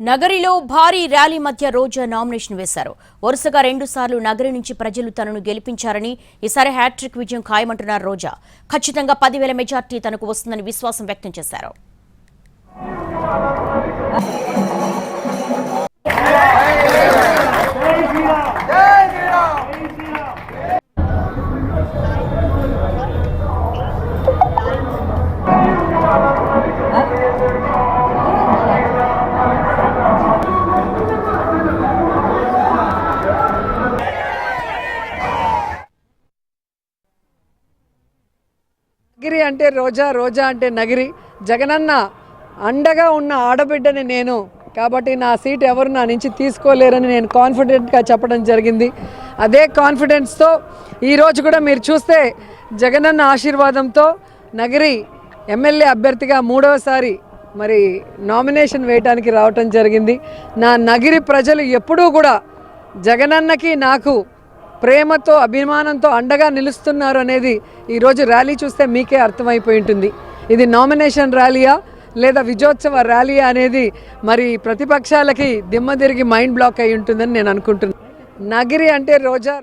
నగరిలో భారీ ర్యాలీ మధ్య రోజా నామినేషన్ వేశారు. వరుసగా రెండుసార్లు నగరి నుంచి ప్రజలు తనను గెలిపించారని ఈసారి హ్యాట్రిక్ విజయం ఖాయమంటున్నారు రోజా. ఖచ్చితంగా పదివేల మెజార్టీ తనకు వస్తుందని విశ్వాసం వ్యక్తం చేశారు. నగిరి అంటే రోజా రోజా అంటే నగిరి. జగనన్న అండగా ఉన్న ఆడబిడ్డని నేను కాబట్టి నా సీట్ ఎవరు నా నుంచి తీసుకోలేరని నేను కాన్ఫిడెంట్గా చెప్పడం జరిగింది. అదే కాన్ఫిడెన్స్తో ఈరోజు కూడా మీరు చూస్తే జగనన్న ఆశీర్వాదంతో నగిరి ఎమ్మెల్యే అభ్యర్థిగా మూడవసారి మరి నామినేషన్ వేయడానికి రావటం జరిగింది. నా నగిరి ప్రజలు ఎప్పుడూ కూడా జగనన్నకి నాకు ప్రేమతో అభిమానంతో అండగా నిలుస్తున్నారు అనేది ఈరోజు ర్యాలీ చూస్తే మీకే అర్థమైపోయి ఉంటుంది. ఇది నామినేషన్ ర్యాలీయా లేదా విజయోత్సవ ర్యాలీ అనేది మరి ప్రతిపక్షాలకి దిమ్మ తిరిగి మైండ్ బ్లాక్ అయి ఉంటుందని నేను అనుకుంటున్నాను నగిరి అంటే రోజా